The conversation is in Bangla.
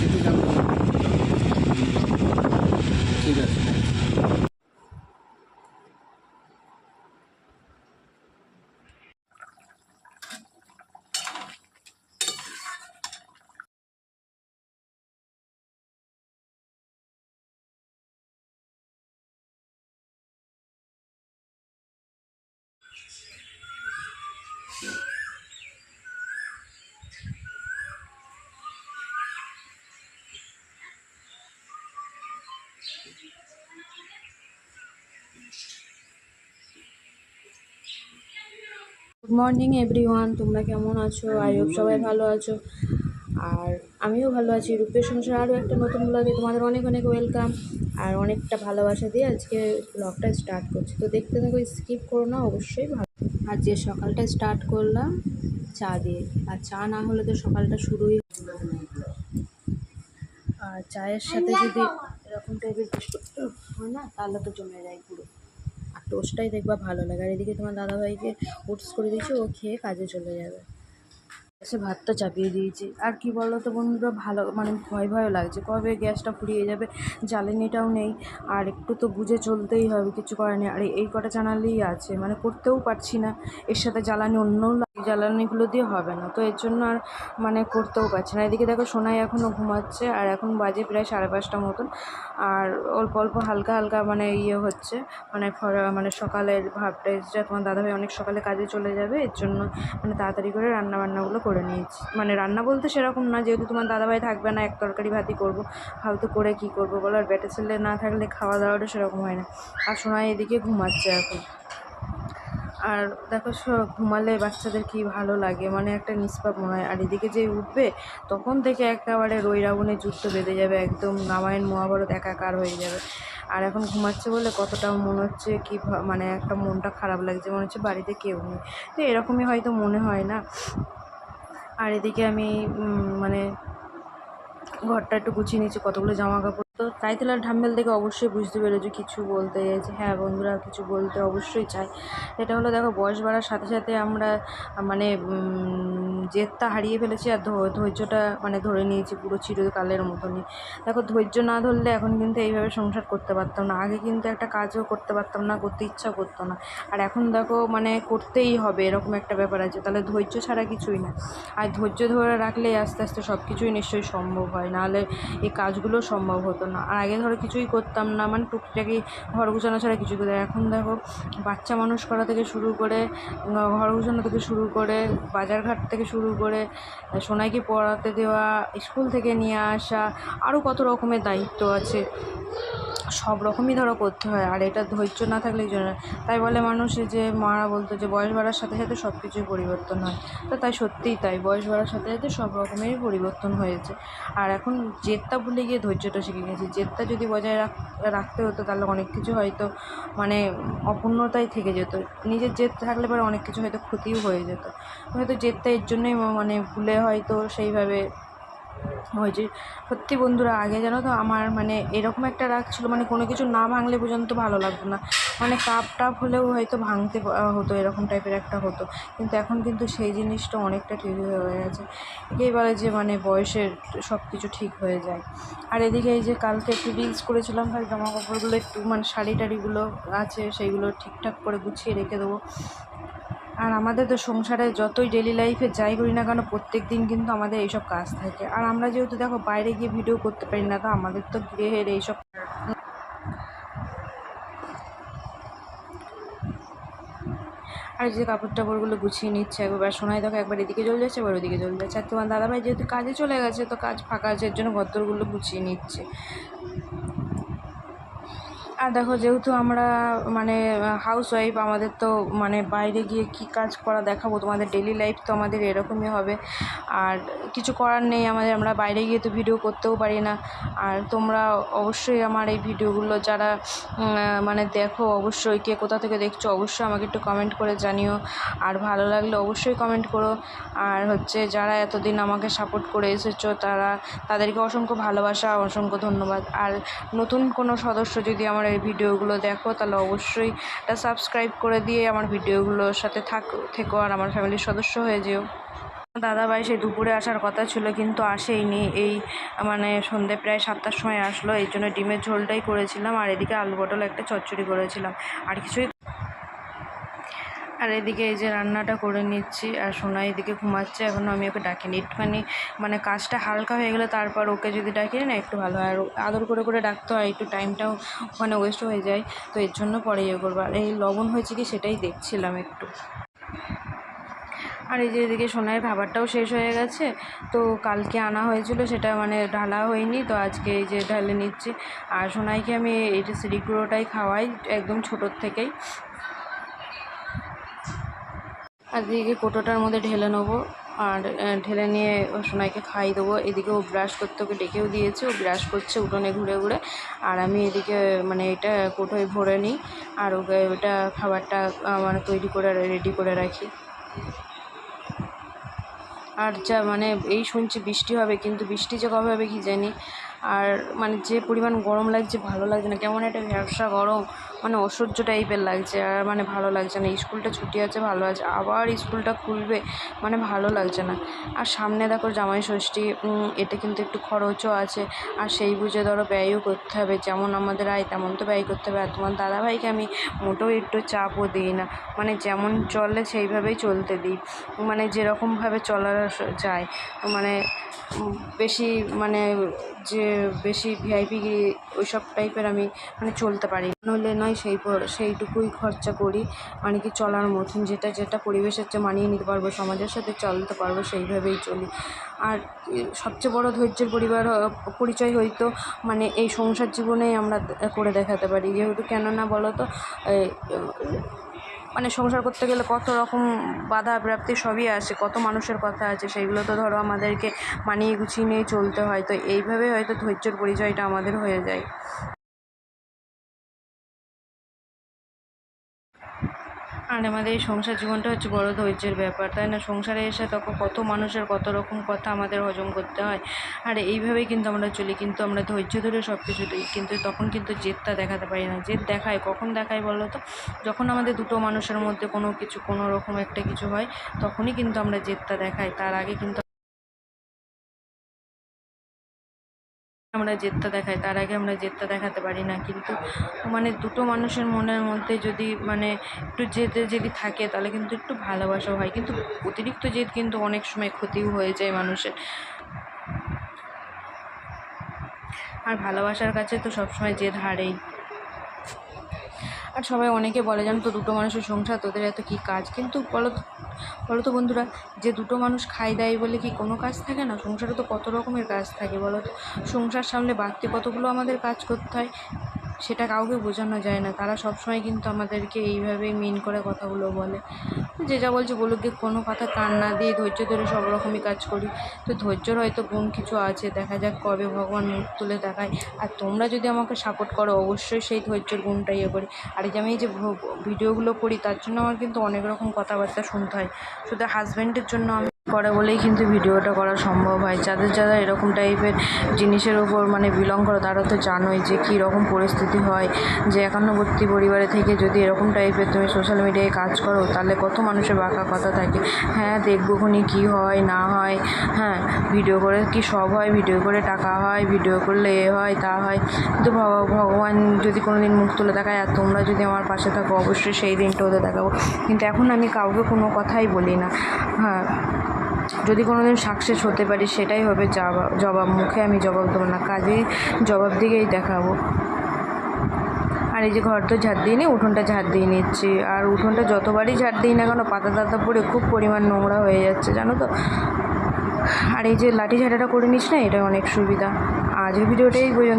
সেটা জানতে পারব ঠিক আছে গুড মর্নিং এভরিওয়ান তোমরা কেমন আছো? আই হোপ সবাই ভালো আছো। আর আমিও ভালো আছি। রূপের সংসার আরও একটা নতুন ব্লগে তোমাদের অনেক অনেক ওয়েলকাম আর অনেকটা ভালোবাসা দিয়ে আজকে ব্লগটা স্টার্ট করছি। তো দেখতে থাকো স্কিপ করো না, অবশ্যই ভালো। আর যে সকালটা স্টার্ট করলাম, চা দিয়ে। আর চা না হলে তো সকালটা শুরুই আর চায়ের সাথে যদি এরকম টাইপের হয় না, তাহলে তো জমে যায় পুরো। টোস্টটাই দেখবা ভালো লাগে। আর এদিকে তোমার দাদাভাইকে ওটস করে দিয়েছি, ও খেয়ে কাজে চলে যাবে। এসে ভাতটা চাপিয়ে দিয়েছি। আর কি বলো তো বন্ধুরা, ভালো মানে ভয় ভয় লাগছে। কবে গ্যাসটা ফুরিয়ে যাবে জ্বালানিটাও নেই। আর একটু তো বুঝে চলতেই হবে, কিছু করার নেই। আর এই কটা জানালেই আছে মানে করতেও পারছি না। এর সাথে জ্বালানি অন্যও লাগে জ্বালানিগুলো দিয়ে হবে না। তো এর জন্য আর মানে করতেও পারছি না। এদিকে দেখো সোনাই এখনও ঘুমাচ্ছে আর এখন বাজে প্রায় সাড়ে পাঁচটা মতন। আর অল্প অল্প হালকা হালকা মানে ইয়ে হচ্ছে। মানে মানে সকালের ভাবটা এসছে। তোমার দাদাভাই অনেক সকালে কাজে চলে যাবে। এর জন্য মানে তাড়াতাড়ি করে রান্না বান্নাগুলো করে নিয়েছি। মানে রান্না বলতে সেরকম না। যেহেতু তোমার দাদাভাই থাকবে না, এক তরকারি ভাতই করব। ফালতু করে কী করব বলো? আর বেটে ছেলে না থাকলে খাওয়া দাওয়াটা সেরকম হয় না। আর সোনাই এদিকে ঘুমাচ্ছে এখন। আর দেখো ঘুমালে বাচ্চাদের কি ভালো লাগে মানে একটা নিষ্পাপ মনে হয়। আর এদিকে যে উঠবে, তখন থেকে একেবারে রই রাবণের যুদ্ধ বেঁধে যাবে, একদম রামায়ণ, মহাভারত একাকার হয়ে যাবে। আর এখন ঘুমাচ্ছে বলে কতটা মনে হচ্ছে কি মানে একটা মনটা খারাপ লাগছে, মনে হচ্ছে বাড়িতে কেউ নেই। তো এরকমই হয়তো মনে হয় না। আর এদিকে আমি মানে ঘরটা একটু গুছিয়ে নিয়েছি, কতগুলো জামা কাপড় তো টাইটেল আর ঢাম্বেল দেখে অবশ্যই বুঝতে পেরেছ কিছু বলতে চাইছে। হ্যাঁ বন্ধুরা, কিছু বলতে অবশ্যই চাই। এটা হলো দেখো, বয়স বাড়ার সাথে সাথে আমরা মানে জেদটা হারিয়ে ফেলেছি আর ধৈর্যটা মানে ধরে নিয়েছি পুরো চিরকালের মতনই। দেখো, ধৈর্য না ধরলে এখন কিন্তু এইভাবে সংসার করতে পারতাম না। আগে কিন্তু একটা কাজও করতে পারতাম না, করতে ইচ্ছা করতো না। আর এখন দেখো মানে করতেই হবে, এরকম একটা ব্যাপার আছে। তাহলে ধৈর্য ছাড়া কিছুই না। আর ধৈর্য ধরে রাখলেই আস্তে আস্তে সব কিছুই নিশ্চয়ই সম্ভব হয়। নাহলে এই কাজগুলো সম্ভব হতো আর আগে ধরো কিছুই করতাম না মানে টুকটাকি ঘর গুছানো ছাড়া কিছুই করতাম এখন দেখো বাচ্চা মানুষ করা থেকে শুরু করে ঘর গুছানো থেকে শুরু করে, বাজারঘাট থেকে শুরু করে, সোনাইকে পড়াতে দেওয়া, স্কুল থেকে নিয়ে আসা আরও কত রকমের দায়িত্ব আছে। সব রকমই ধরো করতে হয়, আর এটা ধৈর্য না থাকলে জন্য তাই বলে মানুষ যে মারা বলতো যে বয়স বাড়ার সাথে সাথে সব কিছুই পরিবর্তন হয়। তো তাই সত্যিই তাই, বয়স বাড়ার সাথে সাথে সব রকমেরই পরিবর্তন হয়েছে। আর এখন জেদটা ভুলে গিয়ে ধৈর্যটা শিখে গেছি। জেদটা যদি বজায় রাখ, রাখতে হতো তাহলে অনেক কিছু হয়তো মানে অপূর্ণতাই থেকে যেত। নিজের জেদ থাকলে পরে অনেক কিছু হয়তো ক্ষতিও হয়ে যেত। হয়তো জেদটা এর জন্যই মানে ভুলে হয়তো সেইভাবে হয়েছে সত্যি বন্ধুরা, আগে জানো তো আমার মানে এরকম একটা রাগ ছিল মানে কোনো কিছু না ভাঙলে পর্যন্ত ভালো লাগতো না। মানে কাপ টাপ হলেও হয়তো ভাঙতে হতো, এরকম টাইপের একটা হতো। কিন্তু এখন কিন্তু সেই জিনিসটা অনেকটা ঠিক হয়ে গেছে। একেই বলে যে মানে বয়সের সব কিছু ঠিক হয়ে যায়। আর এদিকে এই যে কালকে একটু রিলস করেছিলাম, ভাই জামা কাপড়গুলো একটু মানে শাড়ি টাড়িগুলো আছে, সেইগুলো ঠিকঠাক করে গুছিয়ে রেখে দেবো। আর আমাদের তো সংসারে যতই ডেলি লাইফে যাই করি না কেন, প্রত্যেক দিন কিন্তু আমাদের এইসব কাজ থাকে। আর আমরা যেহেতু দেখো বাইরে গিয়ে ভিডিও করতে পারি না, তো আমাদের তো গৃহের এইসব আর যে কাপড় টাপড়গুলো গুছিয়ে নিচ্ছে একবার সোনাই দেখো একবার এদিকে চলে যাচ্ছে একবার ওদিকে চলে যাচ্ছে। আর তোমার দাদাভাই যেহেতু কাজে চলে গেছে, তো কাজ ফাঁকা আছে, এর জন্য ঘরদোরগুলো গুছিয়ে নিচ্ছে। আর দেখো যেহেতু আমরা মানে হাউস ওয়াইফ আমাদের তো মানে বাইরে গিয়ে কি কাজ করা দেখাবো? তোমাদের ডেলি লাইফ তো আমাদের এরকমই হবে। আর কিছু করার নেই আমাদের, আমরা বাইরে গিয়ে তো ভিডিও করতেও পারি না। আর তোমরা অবশ্যই আমার এই ভিডিওগুলো যারা মানে দেখো, অবশ্যই কে কোথা থেকে দেখছ, অবশ্যই আমাকে একটু কমেন্ট করে জানিও। আর ভালো লাগলে অবশ্যই কমেন্ট করো। আর হচ্ছে, যারা এতদিন আমাকে সাপোর্ট করে এসেছ, তারা, তাদেরকে অসংখ্য ভালোবাসা, অসংখ্য ধন্যবাদ। আর নতুন কোনো সদস্য যদি আমার এই ভিডিওগুলো দেখো, তাহলে অবশ্যই এটা সাবস্ক্রাইব করে দিয়ে আমার ভিডিওগুলোর সাথে থাক, থেকো আর আমার ফ্যামিলির সদস্য হয়ে যেও। দাদা ভাই সেই দুপুরে আসার কথা ছিল, কিন্তু আসেইনি। এই মানে সন্ধে প্রায় সাতটার সময় আসলো, এই জন্য ডিমের ঝোলটাই করেছিলাম, আর এদিকে আলু পটল একটা চচ্চড়ি করেছিলাম, আর কিছুই আর এদিকে এই যে রান্নাটা করে নিচ্ছি আর সোনা এদিকে ঘুমাচ্ছে, এখন আমি ওকে ডাকিনি। একটুখানি মানে কাজটা হালকা হয়ে গেলে তারপর ওকে যদি ডাকি না একটু ভালো হয়। আর আদর করে করে ডাকতে হয়, একটু টাইমটাও ওখানে ওয়েস্ট হয়ে যায়, তো এর জন্য পরে ইয়ে করব। আর এই লবণ হয়েছে কি সেটাই দেখছিলাম একটু। আর এই যে এদিকে সোনার খাবারটাও শেষ হয়ে গেছে, তো কালকে আনা হয়েছিল সেটা মানে ঢালা হয়নি, তো আজকে এই যে ঢালে নিচ্ছি। আর সোনাইকে আমি এইটা সিঁড়িগুঁড়োটাই খাওয়াই একদম ছোটোর থেকেই। আর এদিকে কোটোটার মধ্যে ঢেলে নেব। আর ঢেলে নিয়ে সোনাইকে খাইয়ে দেবো। এদিকে ও ব্রাশ করতে ওকে ডেকেও দিয়েছে। ও ব্রাশ করছে উঠোনে ঘুরে ঘুরে। আর আমি এদিকে মানে এটা কোটোয় ভরে নিই। আর ওকে ওটা খাবারটা মানে তৈরি করে রেডি করে রাখি। আর যা মানে এই শুনছি বৃষ্টি হবে, কিন্তু বৃষ্টি যে কবে হবে কি জানি। আর মানে যে পরিমাণ গরম লাগছে, ভালো লাগছে না। কেমন একটা ব্যবসা গরম মানে অসহ্য টাইপের লাগছে। আর মানে ভালো লাগছে না। স্কুলটা ছুটি আছে, ভালো আছে। আবার স্কুলটা খুলবে মানে ভালো লাগছে না। আর সামনে দেখো জামাই ষষ্ঠী এতে কিন্তু একটু খরচও আছে। আর সেই বুঝে ধরো ব্যয়ও করতে হবে। যেমন আমাদের আয়, তেমন তো ব্যয় করতে হবে। আর তোমার দাদাভাইকে আমি মোটেও একটু চাপও দিই না। মানে যেমন চলে সেইভাবেই চলতে দিই। মানে যেরকমভাবে চলা যায়। মানে বেশি মানে যে বেশি ভিআইপি ওইসব টাইপের আমি মানে চলতে পারি। নইলে নয় সেই সেইটুকুই খরচা করি। মানে কি চলার মতন যেটা যেটা পরিবেশের চেয়ে মানিয়ে নিতে পারব, সমাজের সাথে চলতে পারব, সেইভাবেই চলি। আর সবচেয়ে বড় ধৈর্যের পরিবার পরিচয় হয়তো মানে এই সংসার জীবনেই আমরা করে দেখাতে পারি। যেহেতু কেননা বলো তো মানে সংসার করতে গেলে কত রকম বাধা প্রাপ্তি সবই আসে কত মানুষের কথা আছে সেইগুলো তো ধরো আমাদেরকে মানিয়ে গুছিয়ে নিয়ে চলতে হয়। তো এইভাবে হয়তো ধৈর্যর পরিচয়টা আমাদের হয়ে যায়। আর আমাদের এই সংসার জীবনটা হচ্ছে বড় ধৈর্যের ব্যাপার, তাই না? সংসারে এসে তখন কত মানুষের কত রকম কথা আমাদের হজম করতে হয়, আর এইভাবেই কিন্তু আমরা চলি, কিন্তু আমরা ধৈর্য ধরে সব কিছু দিই, কিন্তু তখন কিন্তু জেদটা দেখাতে পারি না। জেদ দেখায়, কখন দেখায় বলো তো? যখন আমাদের দুটো মানুষের মধ্যে কোনো কিছু, কোনো রকম একটা কিছু হয়, তখনই কিন্তু আমরা জেদটা দেখাই, তার আগে কিন্তু আমরা জেদটা দেখাই, তার আগে আমরা জেদটা দেখাতে পারি না। কিন্তু মানে দুটো মানুষের মনের মধ্যে যদি মানে একটু জেদ যদি থাকে, তাহলে কিন্তু একটু ভালোবাসাও হয়। কিন্তু অতিরিক্ত জেদ কিন্তু অনেক সময় ক্ষতিও হয়ে যায় মানুষের। আর ভালোবাসার কাছে তো সবসময় জেদ হারেই। আর সবাই অনেকে বলে, জানো তো, দুটো মানুষের সংসার, তোদের এত কী কাজ? কিন্তু বলো বলো তো বন্ধুরা, যে দুটো মানুষ খাই দেয় বলে কি কোনো কাজ থাকে না? সংসারে তো কত রকমের কাজ থাকে বলো তো। সংসার সামনে বাড়তি কতগুলো আমাদের কাজ করতে হয়? সেটা কাউকে বোঝানো যায় না। তারা সবসময় কিন্তু আমাদেরকে এইভাবেই মিন করে কথাগুলো বলে। যে যা বলছে বলুক গিয়ে কোনো কথা কান না দিয়ে ধৈর্য ধরে সব রকমই কাজ করি। তো ধৈর্যর হয়তো গুণ কিছু আছে, দেখা যাক কবে ভগবান মুখ তুলে দেখায়। আর তোমরা যদি আমাকে সাপোর্ট করো, অবশ্যই সেই ধৈর্যের গুণটা ইয়ে করি। আর এই যে আমি এই যে ভিডিওগুলো করি, তার জন্য আমার কিন্তু অনেক রকম কথাবার্তা শুনতে হয়। শুধু হাজব্যান্ডের জন্য আমি করে বলেই কিন্তু ভিডিওটা করা সম্ভব হয়। যাদের যারা এরকম টাইপের জিনিসের উপর মানে বিলং করো, তারা তো জানোই যে কী রকম পরিস্থিতি হয়। যে একান্নবর্তী পরিবারে থেকে যদি এরকম টাইপের তুমি সোশ্যাল মিডিয়ায় কাজ করো, তাহলে কত মানুষের বাঁকা কথা থাকে। হ্যাঁ দেখব খুনি কী হয়, না হয়। হ্যাঁ ভিডিও করে কি সব হয় ভিডিও করে টাকা হয় ভিডিও করলে এ হয়, তা হয়। কিন্তু ভগ- ভগবান যদি কোনো দিন মুখ তুলে দেখায়, আর তোমরা যদি আমার পাশে থাকো, অবশ্যই সেই দিনটা ওদের দেখাবো। কিন্তু এখন আমি কাউকে কোনো কথাই বলি না। হ্যাঁ যদি কোনো দিন সাকসেস হতে পারি, সেটাই হবে জবাব জবাব মুখে আমি জবাব দেবো না। কাজে জবাব দিকেই দেখাবো। আর এই যে ঘর তো ঝাড় দিয়ে নিই উঠোনটা ঝাড় দিয়ে নিচ্ছি। আর উঠোনটা যতবারই ঝাড় দিই না কেন, পাতা তাতা পড়ে খুব পরিমাণ নোংরা হয়ে যাচ্ছে, জানো তো? আর এই যে লাঠি ঝাঁটাটা করে নিস না, এটা অনেক সুবিধা। আজকের ভিডিওটাই পর্যন্ত।